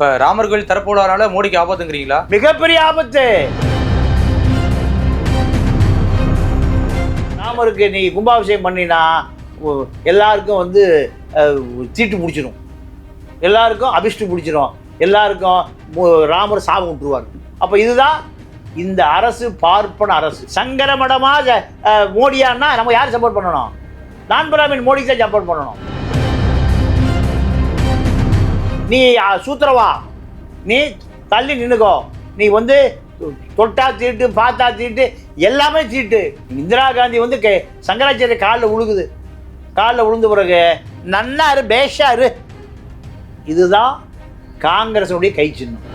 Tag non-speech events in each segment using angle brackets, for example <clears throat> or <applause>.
இப்ப ராமர் கோயில் திறப்புவிழானால மோடிக்கு ஆபத்துங்கிறீங்களா? மிகப்பெரிய ஆபத்து. ராமருக்கு நீ கும்பாபிஷேகம் பண்ணினா உ- எல்லாருக்கும் வந்து அஹ், தீட்டு பிடிச்சிரும். எல்லாருக்கும் அபிஷ்டு பிடிச்சிரும். எல்லாருக்கும் மு- ராமர் சாபம் விட்டுருவார் அப்போ இதுதான் இந்த அரசு பார்ப்பன அரசு. சங்கரமடமாக மோடியான்னா நம்ம யார் சப்போர்ட் பண்ணணும்? நான் பிராமின் மோடிக்கு தான் சப்போர்ட் பண்ணணும். நீ சூத்திரவா? நீ தள்ளி நின்னுக்கோ. நீ வந்து தொட்டா தீட்டு பார்த்தா தீட்டு எல்லாமே தீட்டு இந்திரா காந்தி வந்து கே- சங்கராச்சாரிய காலில் உழுகுது. காலில் விழுந்த பிறகு நன்னா இரு பேஷா இரு இதுதான் காங்கிரஸுடைய கை சின்னம்.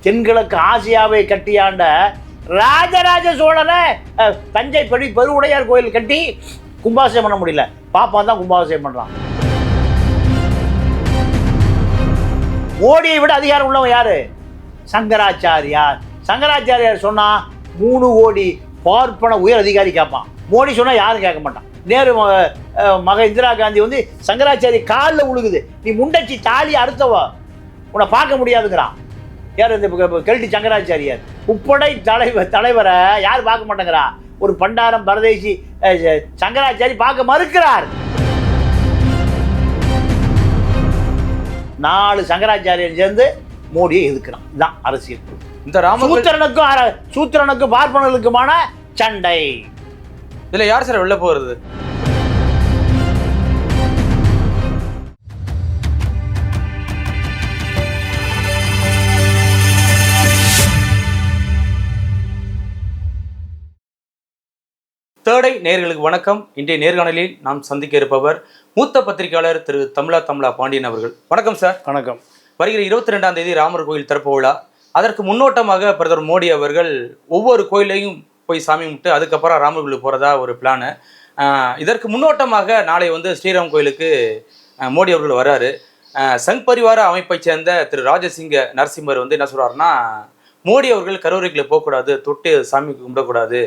தென்கிழக்கு ஆசியாவை கட்டியாண்ட ராஜராஜ சோழனை தஞ்சை படி பெருவுடையார் கோயில் கட்டி கும்பாபிஷேகம் பண்ண முடியல. பாப்பா தான் கும்பாபிஷேகம் பண்ணுறான் மோடியை விட அதிகாரம் உள்ளவன் யாரு? சங்கராச்சாரியார். சங்கராச்சாரியார் சொன்னா மூணு கோடி பார்ப்பன உயர் அதிகாரி கேட்பான். மோடி சொன்னா யாரும் கேட்க மாட்டான். நேரு மக- மக இந்திரா காந்தி வந்து சங்கராச்சாரி காலில் உழுகுது. நீ முண்டச்சி தாலி அறுத்தவ? உன்னை பார்க்க முடியாதுங்கிறான். யார் இந்த கெல்டி சங்கராச்சாரியார்? உப்படை தலைவர் தலைவரை யார் பார்க்க மாட்டேங்கிறா? ஒரு பண்டாரம் பரதேசி சங்கராச்சாரி பார்க்க மறுக்கிறார். நாலு சங்கராச்சாரியர் சேர்ந்து மோடியை எதிர்க்கிறான். இதுதான் அரசியல். இந்த கோயில் சூத்திரனுக்கும் சூத்திரனுக்கும் பார்ப்பனர்களுக்குமான சண்டை. இதுல யார் சார் வெளில போறது? தேர்டை நேயர்களுக்கு வணக்கம். இன்றைய நேர்காணலில் நாம் சந்திக்க இருப்பவர் மூத்த பத்திரிகையாளர் திரு தமிழா தமிழா பாண்டியன் அவர்கள். வணக்கம் சார். வணக்கம். வருகிற இருபத்தி ரெண்டாம் தேதி ராமர் கோயில் திறப்பு விழா. அதற்கு முன்னோட்டமாக பிரதமர் மோடி அவர்கள் ஒவ்வொரு கோயிலையும் போய் சாமி கும்பிட்டு அதுக்கப்புறம் ராமர் கோயிலுக்கு போகிறதா ஒரு பிளானு இதற்கு முன்னோட்டமாக நாளை வந்து ஸ்ரீராம் கோயிலுக்கு மோடி அவர்கள் வராரு சங் பரிவார அமைப்பைச் சேர்ந்த திரு ராஜசிங்க நரசிம்மர் வந்து என்ன சொல்றாருன்னா மோடி அவர்கள் கருவறைக்குள்ள போகக்கூடாது தொட்டு சாமி கும்பிடக்கூடாது.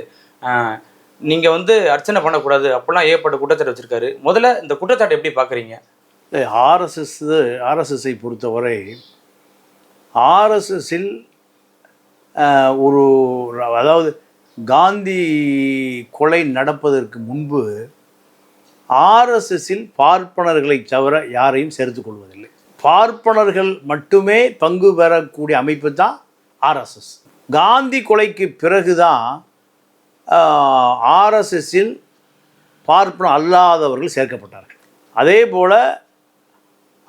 நீங்கள் நீங்க வந்து அர்ச்சனை பண்ணக்கூடாது. அப்படிலாம் ஏற்பட்ட குற்றச்சாட்டு வச்சிருக்காரு. முதல்ல இந்த குற்றச்சாட்டு எப்படி பாக்குறீங்க ஆர்எஸ்எஸ் ஆர்எஸ்எஸ்ஸை பொறுத்தவரை ஆர்எஸ்எஸ்ஸில் ஒரு அதாவது காந்தி கொலை நடப்பதற்கு முன்பு ஆர்எஸ்எஸ்ஸில் பார்ப்பனர்களை தவிர யாரையும் சேர்த்து கொள்வதில்லை. பார்ப்பனர்கள் மட்டுமே பங்கு பெறக்கூடிய அமைப்பு தான் ஆர்எஸ்எஸ். காந்தி கொலைக்கு பிறகுதான் ஆர்எஸ்எஸ்ஸில் பார்ப்பன அல்லாதவர்கள் சேர்க்கப்பட்டார்கள். அதே போல்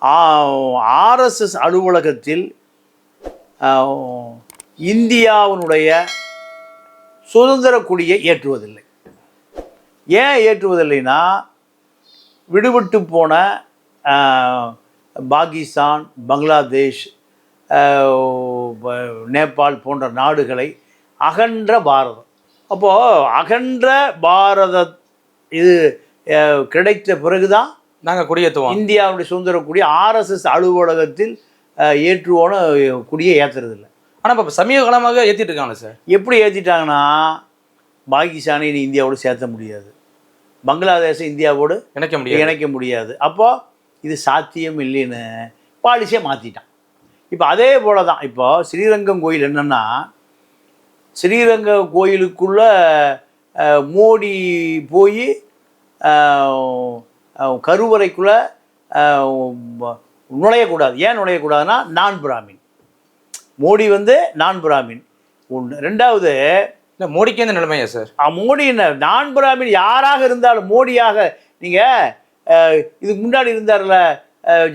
ஆர்எஸ்எஸ் அலுவலகத்தில் இந்தியாவினுடைய சுதந்திர கொடியை ஏற்றுவதில்லை. ஏன் ஏற்றுவதில்லைன்னா விடுபட்டு போன பாகிஸ்தான் பங்களாதேஷ் ப- நேபாள் போன்ற நாடுகளை அகன்ற பாரதம். அப்போது அகன்ற பாரத இது கிடைத்த பிறகுதான் நாங்க கொடியேற்றுவோம் இந்தியாவுடைய சுதந்திர கொடி ஆர்எஸ்எஸ் அலுவலகத்தில் ஏற்றுவோன்னு கொடியை ஏற்றுறதில்ல ஆனா இப்ப சமீப காலமாக ஏத்திட்டு இருக்காங்க சார். எப்படி ஏற்றிட்டாங்கன்னா பாகிஸ்தானை நீ இந்தியாவோடு சேர்த்த முடியாது. பங்களாதேஷை இந்தியாவோடு இணைக்க முடியாது. இணைக்க முடியாது. அப்போ இது சாத்தியம் இல்லைன்னு பாலிசியை மாற்றிட்டான் இப்போ அதே போல தான் இப்போ ஸ்ரீரங்கம் கோயில் என்னென்னா ஸ்ரீரங்க கோயிலுக்குள்ள மோடி போய் கருவறைக்குள்ளே நுழையக்கூடாது. ஏன் நுழையக்கூடாதுன்னா நான் பிராமின். மோடி வந்து நான் பிராமின். ஒன்று ரெண்டாவது இல்ல மோடிக்கே இந்த நிலைமையா சார்? மோடி என்ன நான் பிராமின் யாராக இருந்தாலும் மோடியாக நீங்கள் இதுக்கு முன்னாடி இருந்தார்ல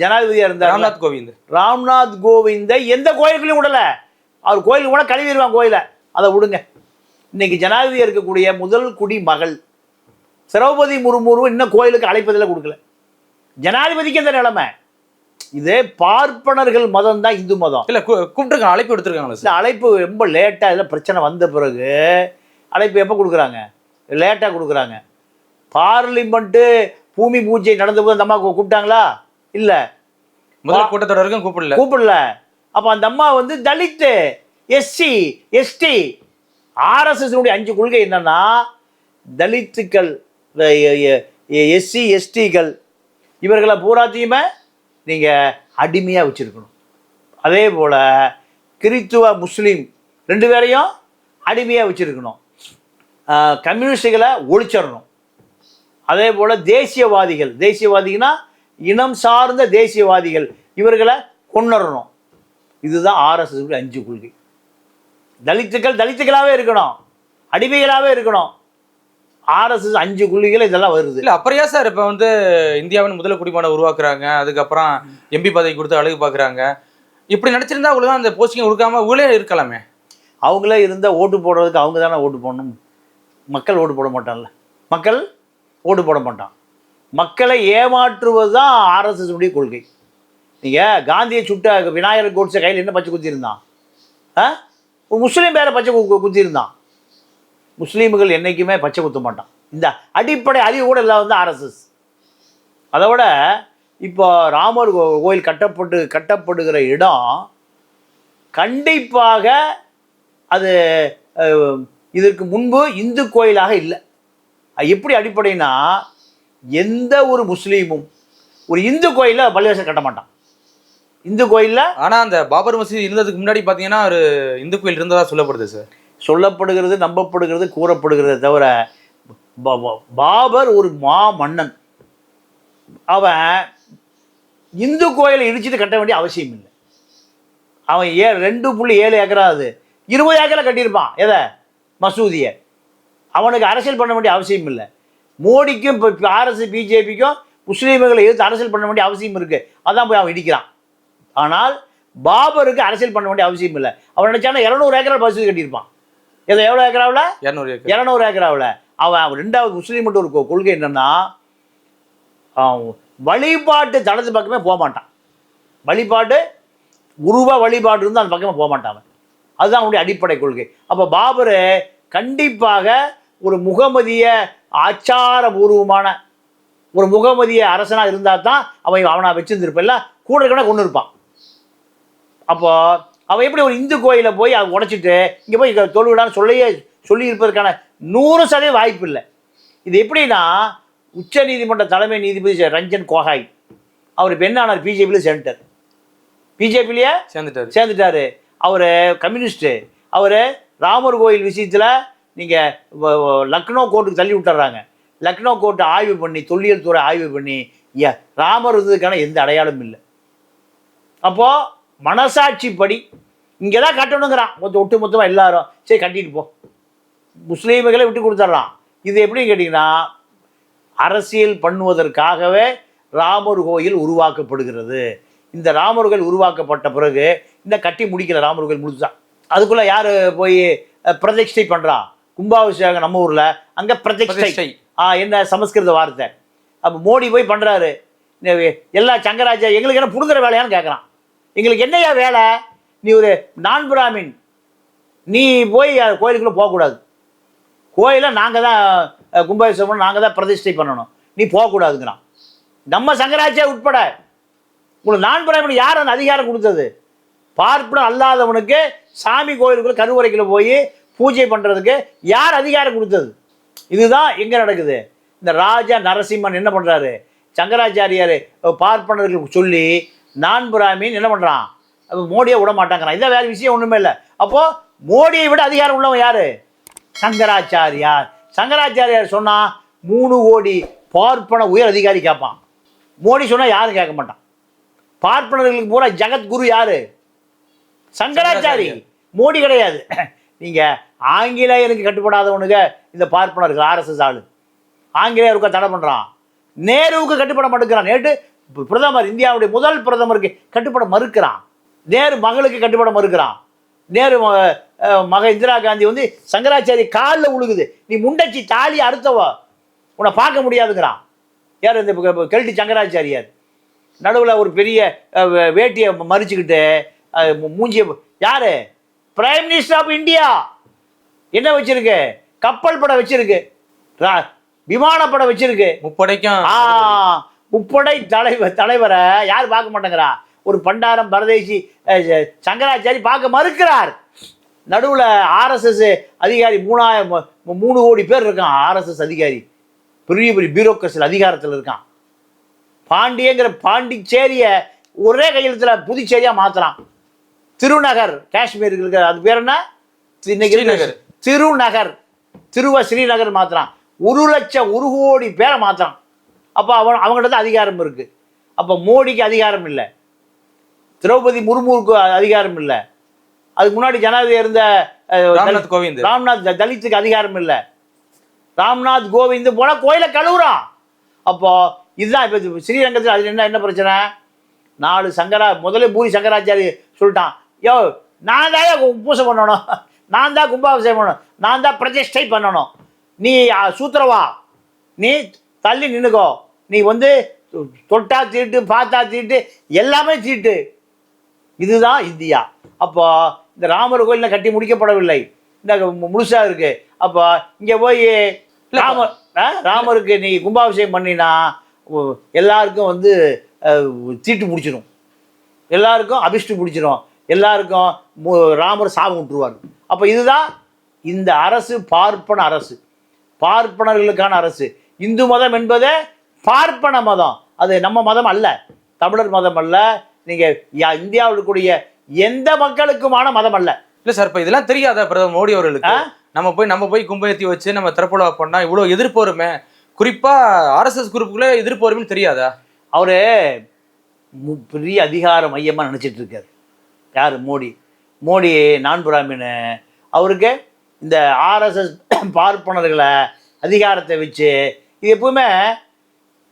ஜனாதிபதியாக இருந்தார் ராம்நாத் கோவிந்த். ராம்நாத் கோவிந்தை எந்த கோயிலுக்குலையும் விடல. அவர் கோயிலுக்கு கூட கழுவிடுவான் கோயிலை. அதை விடுங்க. இன்னைக்கு ஜனாதிபதியாக இருக்கக்கூடிய முதல் குடி மகள் திரௌபதி முர்முரு இன்னும் கோயிலுக்கு அழைப்பதில் கொடுக்கல. ஜனாதிபதிக்கு எந்த நிலைமை. இதே பார்ப்பனர்கள் மதம் தான் இந்து மதம். இல்ல கூப்பிட்டுருக்காங்க அழைப்பு எடுத்திருக்காங்களா இந்த சார். அழைப்பு ரொம்ப லேட்டாக இதில் பிரச்சனை வந்த பிறகு அழைப்பு எப்போ கொடுக்குறாங்க? லேட்டாக கொடுக்குறாங்க. பார்லிமெண்ட்டு பூமி பூஜை நடந்தபோது அந்த அம்மா கூப்பிட்டாங்களா? இல்லை. முதல் கூட்டத்தொடருக்கும் கூப்பிடல. கூப்பிடல. அப்போ அந்த அம்மா வந்து தலித்து. SC ST. ஆர்எஸ்எஸ்னுடைய அஞ்சு கொள்கை என்னன்னா தலித்துக்கள் எஸ்சி எஸ்டிகள் இவர்களை பூராத்தையுமே நீங்கள் அடிமையாக வச்சுருக்கணும். அதே போல் கிறித்துவ முஸ்லீம் ரெண்டு பேரையும் அடிமையாக வச்சுருக்கணும். கம்யூனிஸ்டுகளை ஒழிச்சிடணும். அதே போல் தேசியவாதிகள். தேசியவாதிகள்னா இனம் சார்ந்த தேசியவாதிகள். இவர்களை கொண்டுறணும் இதுதான் ஆர்எஸ்எஸ் அஞ்சு கொள்கை. தலித்துக்கள் தலித்துக்களாகவே இருக்கணும். அடிமைகளாகவே இருக்கணும். ஆர்எஸ்எஸ் அஞ்சு கொள்கைகள் இதெல்லாம் வருது. இல்ல அப்புறம் சார்? இப்ப வந்து இந்தியாவின் முதல் குடிமகனை உருவாக்குறாங்க. அதுக்கப்புறம் எம்பி பதவி கொடுத்து அழகு பாக்குறாங்க இப்படி நினைச்சிருந்தா அவங்களுக்கு அந்த போஸ்டிங் கொடுக்காம ஊழே இருக்கலாமே. அவங்களே இருந்தால் ஓட்டு போடுறதுக்கு அவங்க தானே ஓட்டு போடணும். மக்கள் ஓட்டு போட மாட்டான்ல மக்கள் ஓட்டு போட மாட்டான். மக்களை ஏமாற்றுவது தான் ஆர்எஸ்எஸ் உடைய கொள்கை. நீங்கள் காந்தியை சுட்ட விநாயகர் கோட்ஸை கையில் என்ன பச்சை குத்திருந்தான் ஆ? ஒரு முஸ்லீம் பேரை பச்சை கு- குத்திருந்தான் முஸ்லீம்கள் என்றைக்குமே பச்சை குத்த மாட்டான். இந்த அடிப்படை அறிவு கூட இல்லாத வந்து ஆர்எஸ்எஸ் அதை விட இப்போ ராமர் கோ- கோயில் கட்டப்பட்டு கட்டப்படுகிற இடம் கண்டிப்பாக அது இதற்கு முன்பு இந்து கோயிலாக இல்லை. அது எப்படி அடிப்படைனா எந்த ஒரு முஸ்லீமும் ஒரு இந்து கோயிலில் பள்ளிவாசல் கட்ட மாட்டான். இந்து கோயிலில்? ஆனா அந்த பாபர் மசீதி இருந்ததுக்கு முன்னாடி பாத்தீங்கன்னா ஒரு இந்து கோயில் இருந்ததா சொல்லப்படுது சார். சொல்லப்படுகிறது நம்பப்படுகிறது கூறப்படுகிறது தவிர பாபர் ஒரு மா மன்னன். அவன் இந்து கோயிலை இடிச்சிட்டு கட்ட வேண்டிய அவசியம் இல்லை. அவன் ஏ ரெண்டு புள்ளி ஏழு ஏக்கரா அது. இருபது ஏக்கரை கட்டியிருப்பான் எதை? மசூதியை. அவனுக்கு அரசியல் பண்ண வேண்டிய அவசியம் இல்லை. மோடிக்கும் இப்போ ஆர்எஸ் பிஜேபிக்கும் முஸ்லீம்களை எதிர்த்து அரசியல் பண்ண வேண்டிய அவசியம் இருக்குது அதான் போய் அவன் இடிக்கிறான். ஆனால் பாபருக்கு அரசியல் பண்ண வேண்டிய அவசியம் இல்லை. அவன் நினைச்சானா இரநூறு ஏக்கரா மசூதி கட்டியிருப்பான். எதை எவ்வளோ ஏக்கராவில்? இரநூறு ஏக்கர். இரநூறு ஏக்கராவில். அவன் ரெண்டாவது முஸ்லீம்கிட்ட ஒரு கொ- கொள்கை என்னன்னா வழிபாட்டு தளத்து பக்கமே போக மாட்டான். வழிபாட்டு உருவ வழிபாடு இருந்து அந்த பக்கமே போக மாட்டான் அவன். அதுதான் அவனுடைய அடிப்படை கொள்கை. அப்போ பாபர் கண்டிப்பாக ஒரு முகமதிய ஆச்சாரபூர்வமான ஒரு முகமதிய அரசனாக இருந்தால் தான் அவன் அவனை வச்சிருந்திருப்பில்ல கூட இருக்கணும் கொண்டு இருப்பான் அப்போ அவன் எப்படி ஒரு இந்து கோயிலை போய் அதை உடைச்சிட்டு இங்கே போய் தொழுவிடான்னு சொல்லியே சொல்லி இருப்பதற்கான நூறு சதவீத வாய்ப்பு இல்லை. இது எப்படின்னா உச்ச நீதிமன்ற தலைமை நீதிபதி ரஞ்சன் கோகாய். அவர் இப்போ என்ன ஆனார் பிஜேபியில் சேர்ந்துட்டார். பிஜேபிலேயே சேர்ந்துட்டாரு. சேர்ந்துட்டாரு. அவர் கம்யூனிஸ்ட்டு. அவர் ராமர் கோயில் விஷயத்தில் நீங்கள் லக்னோ கோர்ட்டுக்கு தள்ளி விட்டுறாங்க. லக்னோ கோர்ட்டை ஆய்வு பண்ணி தொல்லியல் துறை ஆய்வு பண்ணி ராமர் இருந்ததுக்கான எந்த அடையாளமும் இல்லை. அப்போது மனசாட்சிப்படி இங்கே தான் கட்டணுங்கிறான். மொத்தம் ஒட்டு மொத்தமாக எல்லாரும் சரி கட்டிட்டு போ. முஸ்லீம்களை விட்டு கொடுத்துட்றான் இது எப்படின்னு கேட்டிங்கன்னா அரசியல் பண்ணுவதற்காகவே ராமர் கோயில் உருவாக்கப்படுகிறது. இந்த ராமர் கோயில் உருவாக்கப்பட்ட பிறகு இந்த கட்டி முடிக்கல ராமர் கோயில் முடிச்சுதான் அதுக்குள்ளே யார் போய் பிரதிஷ்டை பண்ணுறா கும்பாபிஷேகம் நம்ம ஊரில் அங்கே பிரதிஷ்டை. ஆ என்ன சமஸ்கிருத வார்த்தை. அப்போ மோடி போய் பண்ணுறாரு எல்லா சங்கராஜா எங்களுக்கு என்ன புடுங்குற வேலையான்னு கேட்குறான் எங்களுக்கு என்னையா வேலை? நீ ஒரு நான் பிராமின். நீ போய் கோயிலுக்குள்ளே போகக்கூடாது. கோயிலை நாங்கள் தான் கும்பாபிஷேகம் நாங்கள் தான் பிரதிஷ்டை பண்ணணும். நீ போகக்கூடாதுங்கிறான். நம்ம சங்கராச்சியா உட்பட. உங்களுக்கு நான் பிராமணன் யார் அந்த அதிகாரம் கொடுத்தது? பார்ப்பனம் அல்லாதவனுக்கு சாமி கோயிலுக்குள்ள கருவறைக்குள்ள போய் பூஜை பண்ணுறதுக்கு யார் அதிகாரம் கொடுத்தது? இதுதான் எங்கே நடக்குது. இந்த ராஜா நரசிம்மன் என்ன பண்ணுறாரு சங்கராச்சாரியார் பார்ப்பனர்களுக்கு சொல்லி நான் பிராமின் என்ன பண்ணுறான் மோடியை விட மாட்டாங்கிறான். இதான் வேறு விஷயம் ஒன்றுமே இல்லை. அப்போது மோடியை விட அதிகாரம் உள்ளவன் யார்? சங்கராச்சாரியார். சங்கராச்சாரியார் சொன்னால் மூணு கோடி பார்ப்பன உயர் அதிகாரி கேட்பான். மோடி சொன்னால் யாரும் கேட்க மாட்டான். பார்ப்பனர்களுக்கு பூரா ஜெகத்குரு யாரு? சங்கராச்சாரி. மோடி கிடையாது. <clears throat> நீங்க ஆங்கிலேயருக்கு கட்டுப்படாதவனுங்க இந்த பார்ப்பனர்கள் ஆர்எஸ்எஸ் ஆளு. ஆங்கிலேயருக்கு தடை பண்றான். நேருவுக்கு கட்டுப்பட மறுக்கிறான் நேற்று பிரதமர் இந்தியாவுடைய முதல் பிரதமருக்கு கட்டுப்பட மறுக்கிறான். நேரு மகளுக்கு கட்டுப்பட மறுக்கிறான். நேரு மக இந்திரா காந்தி வந்து சங்கராச்சாரி காலில் உழுகுது. நீ முண்டச்சி தாலி அறுத்தவ உன்னை பார்க்க முடியாதுங்கிறான். யார் இந்த கெல்டி சங்கராச்சாரியார்? நடுவில் ஒரு பெரிய வேட்டியை மறிச்சுக்கிட்டு மூஞ்சிய யாரு? பிரைம் மினிஸ்டர் ஆஃப் இந்தியா என்ன வச்சிருக்கு? கப்பல் படம் வச்சிருக்கு. விமானப்படம் வச்சிருக்கு. முப்படைக்கும் முப்படை தலைவர் தலைவரை யார் பார்க்க மாட்டேங்கிறா? ஒரு பண்டாரம் பரதேசி சங்கராச்சாரி பார்க்க மறுக்கிறார். நடுவில் ஆர்எஸ்எஸ் அதிகாரி மூணாயிரம் மூணு கோடி பேர் இருக்கான் ஆர்எஸ்எஸ் அதிகாரி. பெரிய பெரிய பியூரோக்ரஸில் அதிகாரத்தில் இருக்கான். பாண்டியங்கிற பாண்டிச்சேரியை ஒரே கையெழுத்தில் புதுச்சேரியாக மாற்றுறான் திருநகர் காஷ்மீருக்கு இருக்கிற அது பேர் என்ன? இன்னைக்கு. திருநகர். திருவ ஸ்ரீநகர் மாத்துறான். ஒரு லட்சம் ஒரு கோடி பேரை மாத்துறான். அப்போ அவன் அவங்ககிட்ட தான் அதிகாரம் இருக்கு. அப்போ மோடிக்கு அதிகாரம் இல்லை. திரௌபதி முர்முவுக்கு அதிகாரம் இல்லை. அதுக்கு முன்னாடி ஜனாதிபதி இருந்த ராம்நாத் கோவிந்த். ராம்நாத் தலித்துக்கு அதிகாரம் இல்லை. ராம்நாத் கோவிந்த் போனா கோயிலை கழுவுறான் அப்போ இதுதான் இப்போ ஸ்ரீரங்கத்தில் அது என்ன என்ன பிரச்சனை? நாலு சங்கரா முதல்ல பூரி சங்கராச்சாரி சொல்லிட்டான். யோ நான் தான் பூசை பண்ணணும். நான் தான் கும்பாபிஷேகம் பண்ணணும். நான் தான் பிரதிஷ்டை பண்ணணும். நீ சூத்திரவா? நீ தள்ளி நின்னுக்கோ. நீ வந்து தொட்டா தீட்டு பார்த்தா தீட்டு எல்லாமே தீட்டு இதுதான் இந்தியா. அப்போ இந்த ராமர் கோயில் கட்டி முடிக்கப்படவில்லை. இந்த மு- முழுசா இருக்கு. அப்போ இங்க போய் ராமர் ஆ? ராமருக்கு நீ கும்பாபிஷேகம் பண்ணினா எல்லாருக்கும் வந்து தீட்டு முடிச்சிடும் எல்லாருக்கும் அபிஷ்டு முடிச்சிடும் எல்லாருக்கும் ராமர் சாபம் விட்டுருவார் அப்போ இதுதான் இந்த அரசு பார்ப்பன அரசு. பார்ப்பனர்களுக்கான அரசு. இந்து மதம் என்பதே பார்ப்பன மதம். அது நம்ம மதம் அல்ல. தமிழர் மதம் அல்ல. நீங்க யா- இந்தியாவில் இருக்கக்கூடிய எந்த மக்களுக்குமான மதம் அல்ல. இல்ல சார் இப்ப இதெல்லாம் தெரியாதா பிரதமர் மோடி அவர்களுக்கு? நம்ம போய் நம்ம போய் கும்பேத்தி வச்சு நம்ம திறப்புலா பண்ணா இவ்வளவு எதிர்ப்பு வருமே? குறிப்பா ஆர்எஸ்எஸ் குரூப்புக்குள்ளே எதிர்ப்பு வருமே தெரியாதா? அவரு பெரிய அதிகார மையமா நினைச்சிட்டு இருக்காரு. யார்? மோடி. மோடி நான் பிராமின். அவருக்கு இந்த ஆர்எஸ்எஸ் பார்ப்பனர்களை அதிகாரத்தை வச்சு இது எப்பவுமே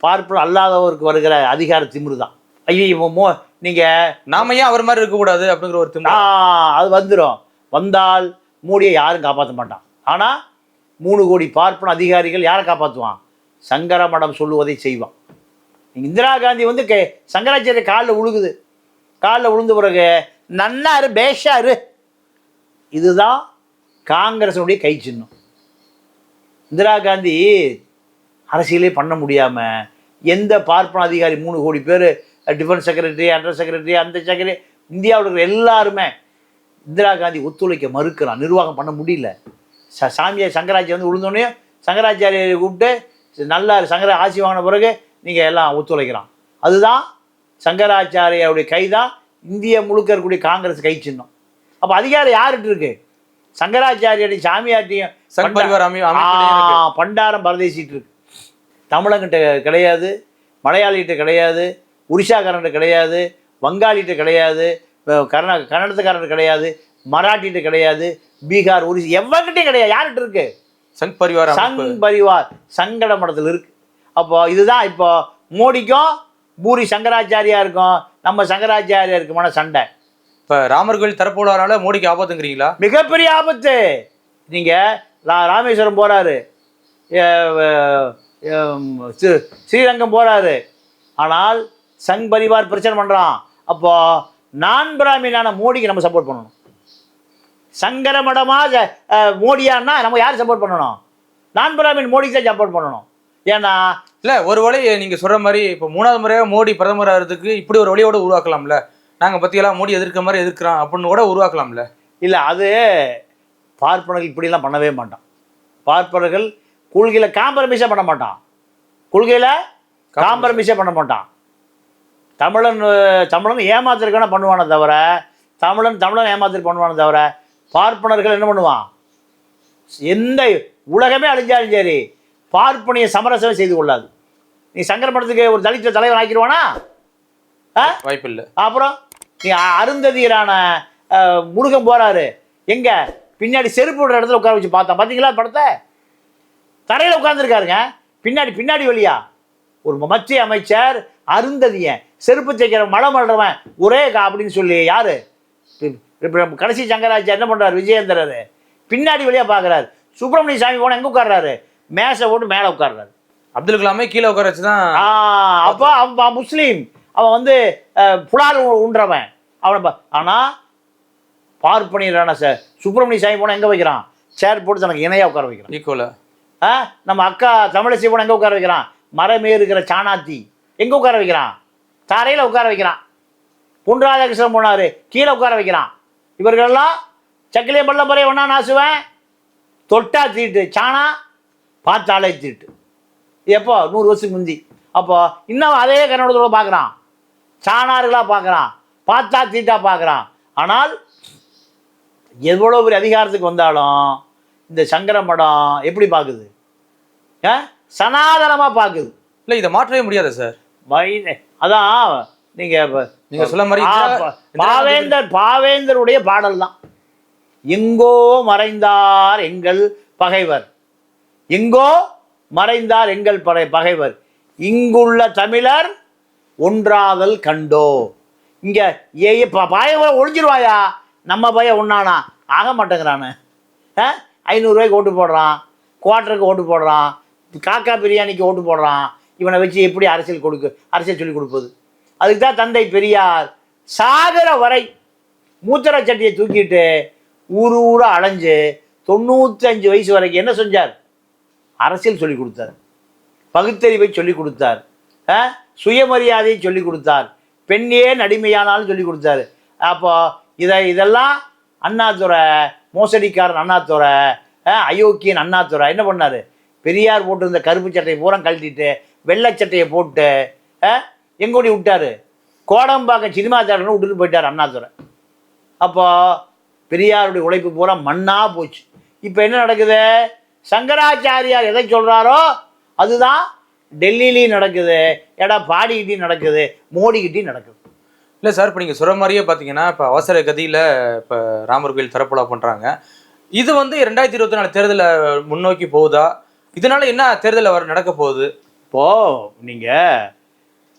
பார்ப்பனர் அல்லாதவருக்கு வருகிற அதிகார திமிரு தான் ஐயோ மோ நீங்கள் நாம ஏன் அவர் மாதிரி இருக்க கூடாது அப்படிங்கிற ஒரு திமிரு. அது வந்துடும் வந்தால் மோடியை யாரும் காப்பாற்ற மாட்டான். ஆனால் மூணு கோடி பார்ப்பன அதிகாரிகள் யாரை காப்பாற்றுவான் சங்கர மடம் சொல்லுவதை செய்வான். இந்திரா காந்தி வந்து கே சங்கராச்சாரிய காலில் உழுகுது. காலில் விழுந்த பிறகு நன்னா இரு பேஷா இரு இதுதான் காங்கிரஸனுடைய கை சின்னம். இந்திரா காந்தி அரசியலே பண்ண முடியாமல் எந்த பார்ப்பன அதிகாரி? மூணு கோடி பேர் டிஃபென்ஸ் செக்ரட்டரி அண்டர் செக்ரட்டரி அந்த செக்ரட்டரி இந்தியாவில் இருக்கிற எல்லாருமே இந்திரா காந்தி ஒத்துழைக்க மறுக்கிறான். நிர்வாகம் பண்ண முடியல. ச சாமியார் சங்கராச்சாரி வந்து விழுந்தோடனே சங்கராச்சாரியை கூப்பிட்டு நல்லா சங்கர ஆட்சி வாங்கின பிறகு நீங்கள் எல்லாம் ஒத்துழைக்கிறான். அதுதான் சங்கராச்சாரியாருடைய கை தான் இந்திய முழுக்க இருக்கக்கூடிய காங்கிரஸ் கை சின்னம். அப்போ அதிகாரம் யார்கிட்ட இருக்கு? சங்கராச்சாரியாரி சாமியார்ட்டையும் சங் பண்டா- பரிவார் அமை அமைப்புலயும் இருக்கு. ஆ, பண்டாரம் பரதேசிட்டு இருக்கு. தமிழங்கிட்ட கிடையாது மலையாளிகிட்ட கிடையாது ஒரிசாக்காரன்ட்ட கிடையாது வங்காளிகிட்ட கிடையாது கர்நா கன்னடத்துக்காரன் கிடையாது மராட்டிகிட்ட கிடையாது பீகார் ஒரிசா எவங்கிட்டையும் கிடையாது யார்கிட்ட இருக்கு? சங் பரிவார் சங் பரிவார் சங்கட மடத்தில் இருக்கு. அப்போ இதுதான் இப்போ மோடிக்கும் பூரி சங்கராச்சாரியா இருக்கும் நம்ம சங்கராச்சாரியா இருக்குமான சண்டை. இப்ப ராமர் கோயில் திறப்புலானால மோடிக்கு ஆபத்துங்கிறீங்களா? மிகப்பெரிய ஆபத்து. நீங்க ரா- ராமேஸ்வரம் ஸ்ரீ- ஸ்ரீரங்கம் போறாரு. ஆனால் சங் பரிவார் பிரச்சனை பண்றான். அப்போ நான் பிராமினான மோடிக்கு நம்ம சப்போர்ட் பண்ணணும். சங்கர மடமா ஜ- அஹ், மோடியான்னா நம்ம யார் சப்போர்ட் பண்ணணும்? நான் பிராமின் மோடிக்கு தான் சப்போர்ட் பண்ணணும். ஏன்னா இல்ல ஒரு வழி நீங்க சொல்ற மாதிரி இப்ப மூணாவது முறையா மோடி பிரதமர் ஆகிறதுக்கு இப்படி ஒரு வழியோட உருவாக்கலாம்ல? நாங்க பத்தியெல்லாம் மோடி எதிர்க்கிற மாதிரி எதிர்க்கிறோம் அப்படின்னு கூட உருவாக்கலாம்ல? இல்லை அது பார்ப்பனர்கள் இப்படிலாம் பண்ணவே மாட்டான். பார்ப்பனர்கள் கொள்கையில் காம்ப்ரமைஸே பண்ண மாட்டான். கொள்கையில் காம்ப்ரமைஸே பண்ண மாட்டான். தமிழன் தமிழன் ஏமாத்திருக்கான பண்ணுவானே தவிர தமிழன் தமிழன் ஏமாத்திருக்கு பண்ணுவானே தவிர பார்ப்பனர்கள் என்ன பண்ணுவான்? எந்த உலகமே அழிஞ்சாலும் சரி பார்ப்பனிய சமரசமே செய்து கொள்ளாது. நீ சங்கர மடத்துக்கு ஒரு தலித்த தலைவர் ஆக்கிடுவானா? வாய்ப்பு இல்ல அப்புறம் நீ அருந்ததியரான முருகன் போறாரு. எங்க? பின்னாடி செருப்பு விடுற இடத்துல உட்கார வச்சு பார்த்தா பார்த்தீங்களா படத்தை? தரையில் உட்காந்துருக்காருங்க பின்னாடி பின்னாடி வழியா. ஒரு மத்திய அமைச்சர் அருந்ததியன் செருப்பு தைக்கிற மழை மல்றவன் ஒரே கா அப்படின்னு சொல்லி யாரு? கடைசி சங்கராச்சார் என்ன பண்றாரு? விஜயேந்திரர். பின்னாடி வழியா பார்க்கறாரு சுப்பிரமணிய சாமி போன எங்க உட்கார்றாரு? மேசை போட்டு மேலே உட்கார்றாரு. அப்துல் கலாமே கீழே உட்கார வச்சுதான் ஆ, அப்போ அவன் முஸ்லீம். அவன் வந்து புலால் உண்றவன். அவனை ப- ஆனா பார்ப்பனியரான ச சுப்பிரமணிய சாமி போனால் எங்கே வைக்கிறான்? சேர் போட்டு தனக்கு இணையாக உட்கார வைக்கிறான். ஈக்குவலா ஆ? நம்ம அக்கா தமிழிசை போனால் எங்கே உட்கார வைக்கிறான்? மரமே இருக்கிற சாணாத்தி. எங்கே உட்கார வைக்கிறான்? தரையில் உட்கார வைக்கிறான். பொன் ராதாகிருஷ்ணன் போனார். கீழே உட்கார வைக்கிறான். இவர்களெல்லாம் சக்கிலே பள்ள பறைய ஒன்றா நாசுவேன். தொட்டா தீட்டு. சாணா பார்த்தாலே தீட்டு. எப்போ? நூறு வருஷத்துக்கு முந்தி. அப்போ இன்னும் அதே கண்ணோட்டத்தோட பார்க்குறான். சாணார்களாக பார்க்குறான். பார்த்தா தீட்டா பார்க்குறான். ஆனால் எவ்வளோ பெரிய அதிகாரத்துக்கு வந்தாலும் இந்த சங்கர மடம் எப்படி பார்க்குது? சனாதனமாக பார்க்குது. இல்ல இதை மாற்றவே முடியாது சார் அதான் நீங்கள் நீங்க சொல்ல மாதிரி பாவேந்தர் பாவேந்தருடைய பாடல் தான். எங்கோ மறைந்தார் எங்கள் பகைவர். எங்கோ மறைந்தார் எங்கள் பகை பகைவர். இங்குள்ள தமிழர் ஒன்றாதல் கண்டோ. இங்க ஏ பாயவன் ஒழிஞ்சிருவாயா நம்ம பையன் ஒன்னானா ஆக மாட்டேங்கிறானு. ஐநூறுரூவாய்க்கு ஓட்டு போடுறான். குவார்ட்டருக்கு ஓட்டு போடுறான். காக்கா பிரியாணிக்கு ஓட்டு போடுறான். இவனை வச்சு எப்படி அரசியல் கொடுக்கு அரசியல் சொல்லி கொடுப்பது? அதுக்கு தான் தந்தை பெரியார் சாகர வரை மூத்தர சட்டியை தூக்கிட்டு ஊர் ஊரா அலைஞ்சு தொண்ணூத்தஞ்சு வயசு வரைக்கும் என்ன செஞ்சார்? அரசியல் சொல்லிக் கொடுத்தார். பகுத்தறிவை சொல்லிக் கொடுத்தார். ஆ? சுயமரியாதையை சொல்லிக் கொடுத்தார். பெண்ணே நடிமையானாலும் சொல்லிக் கொடுத்தாரு. அப்போ இதை இதெல்லாம் அண்ணாதுரை மோசடிக்காரன் அண்ணாதுரை அயோக்கியன் அண்ணாதுரை என்ன பண்ணார்? பெரியார் போட்டிருந்த கருப்பு சட்டையை பூரா கழட்டிட்டு வெள்ளை சட்டையை போட்டு ஆ, விட்டார் விட்டாரு? கோடம்பாக்கம் சினிமா தேட்டர்னு விட்டுட்டு போயிட்டார் அண்ணாதுரை. அப்போ பெரியாருடைய உழைப்பு பூரா மண்ணாக போச்சு. இப்போ என்ன நடக்குது? சங்கராச்சாரியார் எதை சொல்கிறாரோ அதுதான் டெல்லியிலையும் நடக்குது எடா பாடிக்கிட்டையும் நடக்குது மோடிக்கிட்டையும் நடக்குது. இல்லை சார் இப்போ நீங்கள் சொல்கிற மாதிரியே பார்த்தீங்கன்னா இப்போ அவசர கதியில் இப்போ ராமர் கோயில் தரப்புலா பண்ணுறாங்க இது வந்து ரெண்டாயிரத்தி இருபத்தி நாலு தேர்தலில் முன்னோக்கி போகுதா? இதனால என்ன தேர்தல் வர நடக்க போகுது? இப்போது நீங்கள்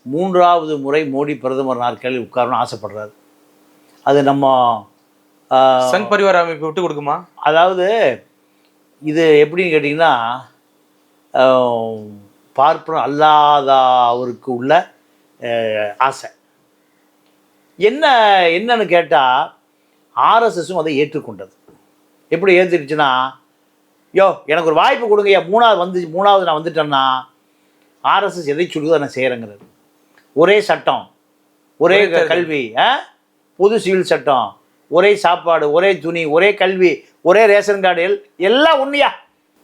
மூன்றாவது முறை மோடி பிரதமர் நாற்காலில் உட்காரணும்னு ஆசைப்படுறாரு. அது நம்ம சங் பரிவார அமைப்பு விட்டு கொடுக்குமா? அதாவது இது எப்படின்னு கேட்டிங்கன்னா ஆஹ், பார்ப்பனம் அல்லாத அவருக்கு உள்ள ஆசை. என்ன என்னன்னு கேட்டால் ஆர்எஸ்எஸும் அதை ஏற்றுக்கொண்டது. எப்படி ஏற்றுக்குச்சுன்னா யோ எனக்கு ஒரு வாய்ப்பு கொடுங்கய்யா மூணாவது வந்து மூணாவது நான் வந்துட்டேன்னா ஆர்எஸ்எஸ் எதை சொல்லுதோ நான் செய்கிறேங்கிறது ஒரே சட்டம் ஒரே. கல்வி? பொது சிவில் சட்டம் ஒரே சாப்பாடு ஒரே துணி ஒரே கல்வி ஒரே ரேஷன் கார்டு எல் எல்லாம் உண்மையா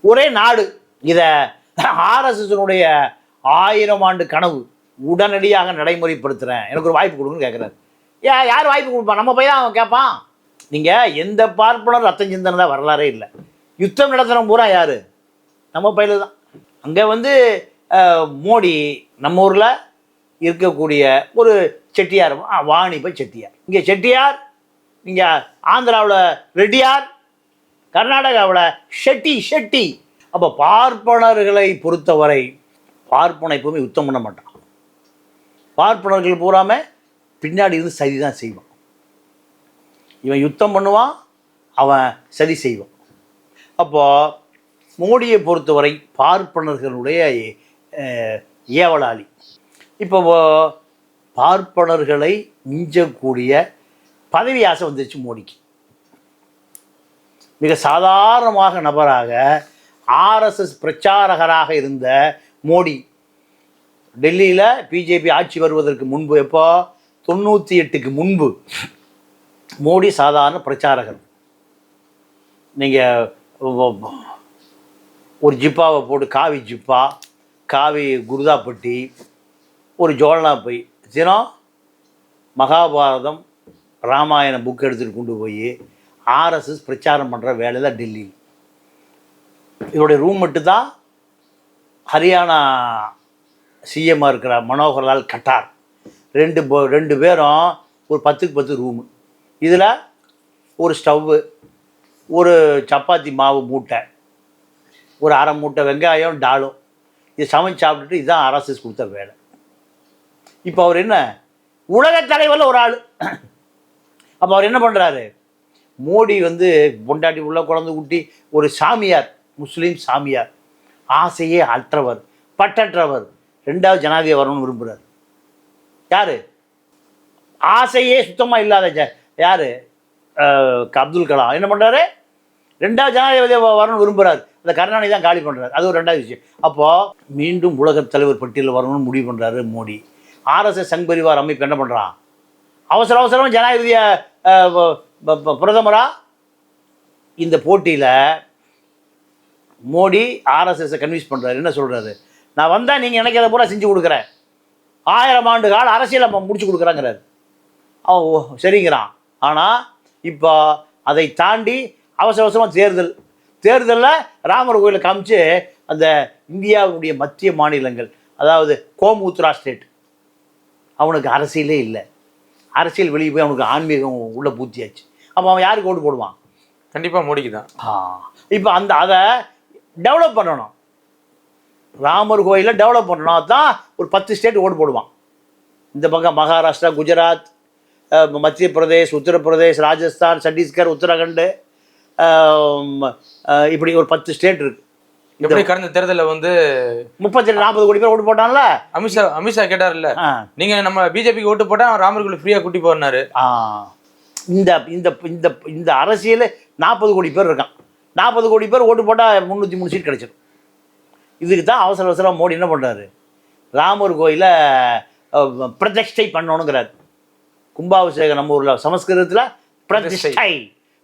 ஒரே நாடு. இதை ஆர்எஸ்எஸ்னுடைய ஆயிரம் ஆண்டு கனவு உடனடியாக நடைமுறைப்படுத்துகிறேன் எனக்கு ஒரு வாய்ப்பு கொடுங்கன்னு கேட்குறாரு யா யார் வாய்ப்பு கொடுப்பான் நம்ம பையன் அவன் கேட்பான் நீங்கள் எந்த பார்ப்பனர் ரத்தம் சிந்தனை வரலாறே இல்லை. யுத்தம் நடத்துகிறவங்க பூரா யார்? நம்ம பயில தான். அங்கே வந்து மோடி நம்ம ஊரில் இருக்கக்கூடிய ஒரு செட்டியார் வாணிப செட்டியார். இங்கே செட்டியார் இங்கே ஆந்திராவில் ரெட்டியார் கர்நாடகாவில் ஷெட்டி ஷெட்டி. அப்போ பார்ப்பனர்களை பொறுத்தவரை பார்ப்பனை எப்பவுமே யுத்தம் பண்ண மாட்டான். பார்ப்பனர்கள் பூராம பின்னாடி இருந்து சதி தான் செய்வான். இவன் யுத்தம் பண்ணுவான் அவன் சதி செய்வான். அப்போ மோடியை பொறுத்தவரை பார்ப்பனர்களுடைய ஏவலாளி. இப்போ பார்ப்பனர்களை மிஞ்சக்கூடிய பதவி ஆசை வந்துருச்சு மோடிக்கு. மிக சாதாரணமாக நபராக ஆர்எஸ்எஸ் பிரச்சாரகராக இருந்த மோடி டெல்லியில் பிஜேபி ஆட்சி வருவதற்கு முன்பு எப்போ? தொண்ணூற்றி எட்டுக்கு முன்பு மோடி சாதாரண பிரச்சாரகர். நீங்கள் ஒரு ஜிப்பாவை போட்டு காவி ஜிப்பா காவி குருதாப்பட்டி ஒரு ஜோலனா பை தினம் மகாபாரதம் ராமாயணம் புக் எடுத்துகிட்டு கொண்டு போய் ஆர்எஸ்எஸ் பிரச்சாரம் பண்ணுற வேலை தான் டெல்லி. இதோடைய ரூம் மட்டும் தான் ஹரியானா சிஎம்மாக இருக்கிற மனோகர்லால் கட்டார். ரெண்டு ரெண்டு பேரும் ஒரு பத்துக்கு பத்து ரூமு இதில் ஒரு ஸ்டவ்வு ஒரு சப்பாத்தி மாவு மூட்டை ஒரு அரை மூட்டை வெங்காயம் டாலும். இது சமைச்சு சாப்பிட்டுட்டு இதுதான் ஆர்எஸ்எஸ் கொடுத்த வேலை. இப்போ அவர் என்ன? உலக தலைவரில் ஒரு ஆள். அப்போ அவர் என்ன பண்ணுறாரு மோடி வந்து பொண்டாட்டி உள்ள குழந்தை குட்டி ஒரு சாமியார் முஸ்லீம் சாமியார். ஆசையே அற்றவர் பட்டற்றவர் ரெண்டாவது ஜனாதிபதி வரணும்னு விரும்புகிறார் யார்? ஆசையே சுத்தமாக இல்லாத ஜ யார்? அப்துல் கலாம். என்ன பண்ணுறாரு ரெண்டாவது ஜனாதிபதி வரணும்னு விரும்புகிறார் அந்த கருணாநிதி தான் காலி பண்ணுறாரு அது ஒரு ரெண்டாவது விஷயம். அப்போது மீண்டும் உலக தலைவர் பட்டியலில் வரணும்னு முடிவு பண்ணுறாரு மோடி. ஆர்எஸ்எஸ் சங் பரிவார் அமைப்பு என்ன பண்ணுறான் அவசர அவசரம் ஜனாதிபதியை பிரதமரா? இந்த போட்டியில் மோடி ஆர்எஸ்எஸ்ஸை கன்வின்ஸ் பண்ணுறாரு என்ன சொல்கிறாரு நான் வந்தால் நீங்கள் நினைக்கிறத பூரா செஞ்சு கொடுக்குறேன். ஆயிரம் ஆண்டு கால அரசியல் நம்ம முடிச்சு கொடுக்குறாங்கிறாரு. ஓ சரிங்கிறான். ஆனால் இப்போ அதை தாண்டி அவசர அவசரமாக தேர்தல். தேர்தலில் ராமர் கோயிலை காமிச்சு அந்த இந்தியாவுடைய மத்திய மாநிலங்கள் அதாவது கோமுத்ரா ஸ்டேட் அவனுக்கு அரசியலே இல்லை. அரசியல் வெளியே போய் அவனுக்கு ஆன்மீகம் உள்ள பூத்தியாச்சு அப்போ அவன் யாருக்கு ஓட்டு போடுவான்? கண்டிப்பா மோடிக்கு தான். இப்போ அந்த அதை டெவலப் பண்ணணும். ராமர் கோயிலை டெவலப் பண்ணணும். தான் ஒரு பத்து ஸ்டேட் ஓட்டு போடுவான். இந்த பக்கம் மகாராஷ்டிரா குஜராத் மத்திய பிரதேஷ் உத்தரப்பிரதேஷ் ராஜஸ்தான் சத்தீஸ்கர் உத்தரகண்ட் இப்படி ஒரு பத்து ஸ்டேட் இருக்கு. எப்படி கடந்த தேர்தலில் வந்து முப்பத்தி நாற்பது கோடி பேர் ஓட்டு போட்டான்ல அமித்ஷா அமித்ஷா கேட்டார்ல ஆ. நீங்க நம்ம பிஜேபிக்கு ஓட்டு போட்டா ராமர் கோயில் ஃப்ரீயா கூட்டி போனாரு. இந்த இந்த இந்த இந்த அரசியல் நாற்பது கோடி பேர் இருக்கான். நாற்பது கோடி பேர் ஓட்டு போட்டால் முந்நூற்றி மூணு சீட் கிடைச்சிடும் இதுக்கு தான் அவசர அவசரம் மோடி என்ன பண்ணுறாரு ராமர் கோயிலை பிரதிஷ்டை பண்ணணுங்கிறார். கும்பாபிஷேகம் நம்ம ஊரில் சமஸ்கிருதத்தில் பிரதிஷ்டை.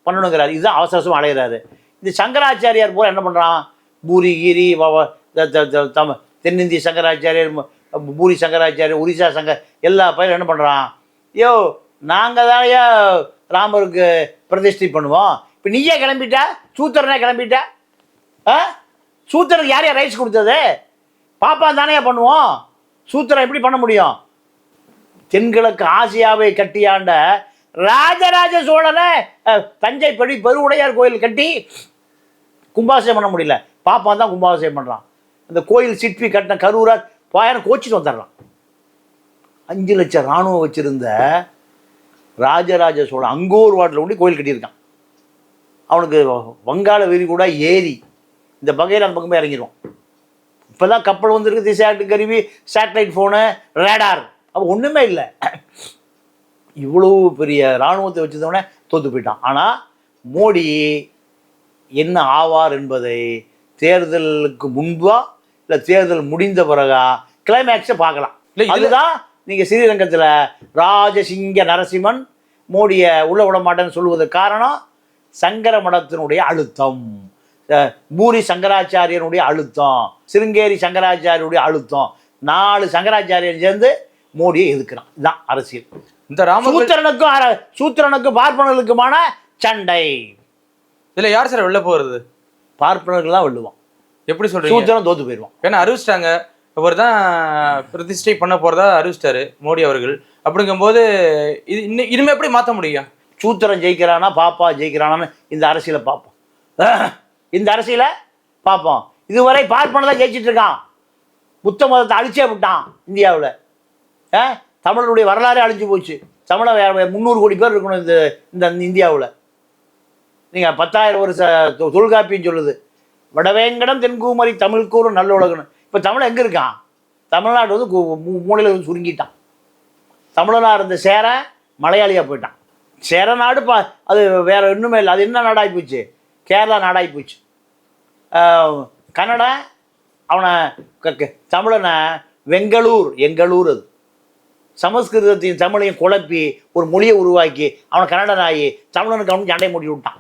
பண்ணணுங்கிறார். இதுதான் அவசரசும் அவசரம் அடைகிறாரு இந்த சங்கராச்சாரியார் பூரா என்ன பண்ணுறான் பூரி கீரி வ- த- தென்னிந்திய சங்கராச்சாரியர் பூரி சங்கராச்சாரியர் ஒரிசா சங்க எல்லா பயிரும் என்ன பண்ணுறான் யோ நாங்கள் தானையா ராமருக்கு பிரதிஷ்டை பண்ணுவோம். இப்போ நீயே கிளம்பிட்டா? சூத்திரனே கிளம்பிட்டா? ஆ? சூத்திரனுக்கு யார் யார் ரைஸ் கொடுத்தது? பாப்பா தானே பண்ணுவோம்? சூத்திரம் எப்படி பண்ண முடியும்? தென்கிழக்கு ஆசியாவை கட்டியாண்ட ராஜராஜ சோழனை தஞ்சை படி பெருவுடையார் கோயில் கட்டி கும்பாபிஷேகம் பண்ண முடியல. பாப்பா தான் கும்பாபிஷேகம் பண்ணுறான் அந்த கோயில் சிற்பி கட்டின கரூரார் பாயனை கோச்சிட்டு வந்துடுறான் அஞ்சு லட்சம் இராணுவம் வச்சிருந்த ராஜராஜ சோழன் அங்கோர் வாட்டில் கொண்டு கோயில் கட்டியிருக்கான். அவனுக்கு வங்காள விரிகுடா ஏரி இந்த வகையில் அந்த பக்கமே இறங்கிடுவான் இப்போ தான் கப்பல் வந்திருக்கு திசையாட்டு கருவி சேட்டலைட் ஃபோனு ரேடார் அப்போ ஒன்றுமே இல்லை. இவ்வளோ பெரிய இராணுவத்தை வச்சிருந்தவனே தோத்து போயிட்டான். ஆனால் மோடி என்ன ஆவார் என்பதை தேர்தலுக்கு முன்பா இல்லை தேர்தல் முடிந்த பிறகா கிளைமேக்ஸை பார்க்கலாம். இல்ல, அதுதான் நீங்கள் ஸ்ரீரங்கத்தில் ராஜசிங்க நரசிம்மன் மோடியை உள்ள விட மாட்டேன்னு சொல்லுவதற்கு காரணம் சங்கர மடத்தினுடைய அழுத்தம். பூரி சங்கராச்சாரியனுடைய அழுத்தம் சிருங்கேரி சங்கராச்சாரியனுடைய அழுத்தம். நாலு சங்கராச்சாரியர் சேர்ந்து மோடியை எதிர்க்கிறான். இதுதான் அரசியல். இந்த கோயில் சூத்திரனுக்கும் சூத்திரனுக்கும் பார்ப்பனர்களுக்குமான சண்டை. இதுல யார் சார் வெளில போறது? பார்ப்பனர்கள் தான் வெல்லுவான். எப்படி சொல்றீங்க? சூத்திரன் தோத்து போயிடுவான். ஏன்னா அறிவிச்சிட்டாங்க. இவர் தான் பிரதிஷ்டை பண்ண போறதா அறிவிச்சிட்டாரு மோடி அவர்கள். அப்படிங்கும்போது இது இன்னும் இனிமே எப்படி மாத்த முடியும்? சூத்திரன் ஜெயிக்கிறானா பாப்பா ஜெயிக்கிறானான்னு இந்த அரசியலை பார்ப்போம். இந்த அரசியலை பார்ப்போம். இதுவரை பார்ப்பன தான் ஜெயிச்சிட்டு இருக்கான். புத்த மதத்தை அழிச்சே விட்டான் இந்தியாவில். தமிழருடைய வரலாறே அழிஞ்சு போச்சு. தமிழ முந்நூறு கோடி பேர் இருக்கணும் இந்த இந்த இந்தியாவில். நீங்கள் பத்தாயிரம் ஒரு தொ- தொல்காப்பியம் சொல்லுது. வடவேங்கடம் தென்குமரி தமிழ் நல்ல உலகன்னு இப்போ தமிழ் எங்கே இருக்கான்? தமிழ்நாடு வந்து மூலையில் வந்து சுருங்கிட்டான். தமிழனாக இருந்த சேர மலையாளியாக போயிட்டான். சேர நாடு பா அது வேற ஒன்றுமே இல்லை. அது என்ன நாடாகி போச்சு? கேரளா நாடாகி போச்சு. கன்னட அவனை க- க- தமிழனை வெங்களூர் எங்களூர் அது. சமஸ்கிருதத்தையும் தமிழையும் குழப்பி ஒரு மொழியை உருவாக்கி அவனை கன்னடன் ஆகி தமிழனுக்கு அவனுக்கு சண்டை மூடி விட்டான்.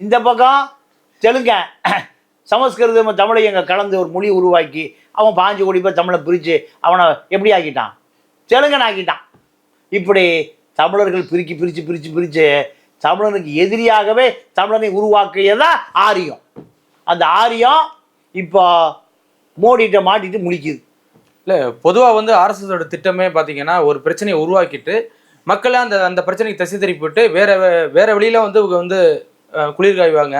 இந்த பக்கம் தெலுங்க சமஸ்கிருதம் தமிழையும் இங்கே கலந்து ஒரு மொழி உருவாக்கி அவன் பாஞ்சு கோடி பேர் தமிழை பிரித்து அவனை எப்படி ஆக்கிட்டான்? தெலுங்கன் ஆக்கிட்டான். இப்படி தமிழர்கள் பிரிக்கி பிரித்து பிரித்து பிரித்து தமிழனுக்கு எதிரியாகவே தமிழனை உருவாக்கியதான் ஆரியம். அந்த ஆரியம் இப்போ மோடிட்ட மாட்டிட்டு முழிக்குது. இல்ல பொதுவா வந்து ஆர்எஸ்எஸோட திட்டமே பாத்தீங்கன்னா ஒரு பிரச்சனையை உருவாக்கிட்டு மக்களை அந்த அந்த பிரச்சனைக்கு திசை திருப்பிட்டு வேற வேற வழியில வந்து இவங்க வந்து குளிர் காய்வாங்க.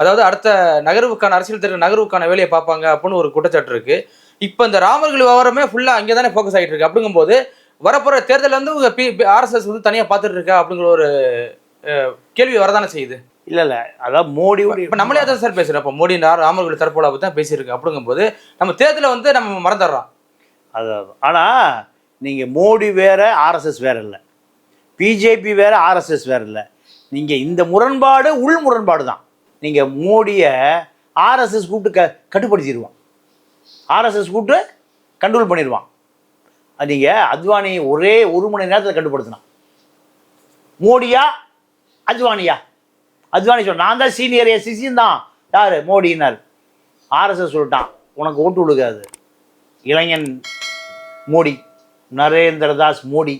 அதாவது அடுத்த நகர்வுக்கான அரசியல் திட்ட நகர்வுக்கான வேலையை பார்ப்பாங்க அப்படின்னு ஒரு குற்றச்சாட்டு இருக்கு. இப்போ இந்த ராமர்கள் விவரமே ஃபுல்லா அங்கே தானே ஃபோக்கஸ் ஆகிட்டு இருக்கு. அப்படிங்கும்போது வரப்போற தேர்தல் வந்து பி ஆர்எஸ்எஸ் வந்து தனியா பார்த்துட்டு இருக்கா அப்படிங்கிற ஒரு கேள்வி வரதானே செய்யுது. இல்லை இல்லை. அதான் மோடியுடைய இப்போ நம்மளே தான் சார் பேசுறோம். இப்போ மோடி ராமர்கள் தரப்போல பற்றி தான் பேசியிருக்கு. அப்படிங்கும்போது நம்ம தேர்தலை வந்து நம்ம மறந்துடுறோம். அது ஆனால் நீங்கள் மோடி வேறு ஆர்எஸ்எஸ் வேறு இல்லை. பிஜேபி வேறு ஆர்எஸ்எஸ் வேற இல்லை. நீங்கள் இந்த முரண்பாடு உள் முரண்பாடு தான். நீங்கள் மோடியை ஆர்எஸ்எஸ் கூப்பிட்டு க கட்டுப்படுத்திடுவான். ஆர்எஸ்எஸ் கூப்பிட்டு கண்ட்ரோல் பண்ணிடுவான். அது நீங்கள் அத்வானி ஒரே ஒரு மணி நேரத்தில் கட்டுப்படுத்தினான். மோடியா? அத்வானியா? அத்வானி சொல் நான் தான் சீனியர் எஸ்சிசியும் தான். யார்? மோடினார் ஆர்எஸ்எஸ் சொல்லிட்டான் உனக்கு ஓட்டு விழுகாது. இளைஞன் மோடி நரேந்திர தாஸ் மோடி.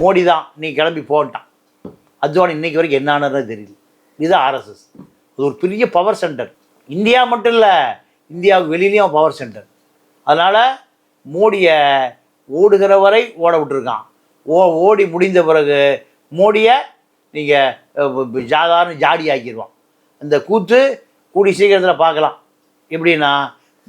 மோடி தான் நீ கிளம்பி போகட்டான். அத்வானி இன்றைக்கி வரைக்கும் என்னான்னு தெரியல. இது ஆர்எஸ்எஸ் அது ஒரு பெரிய பவர் சென்டர் இந்தியா மட்டும் இல்லை இந்தியாவுக்கு வெளியிலையும் பவர் சென்டர் அதனால் மோடியை ஓடுகிற வரை ஓட விட்டுருக்கான். ஓ ஓடி முடிந்த பிறகு மோடியை நீங்கள் சாதாரண ஜாடி ஆக்கிடுவான் அந்த கூத்து கூடி சீக்கிரத்தில் பார்க்கலாம். எப்படின்னா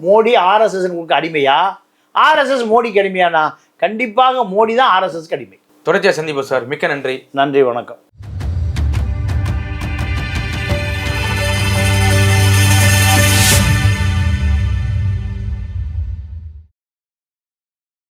மோடி ஆர்எஸ்எஸ்னுக்கு அடிமையாக ஆர்எஸ்எஸ் மோடிக்கு அடிமையானா கண்டிப்பாக மோடி தான் ஆர்எஸ்எஸ்க்கு அடிமை தொடர்ச்சியாக சந்திப்போம் சார். மிக்க நன்றி. நன்றி வணக்கம்.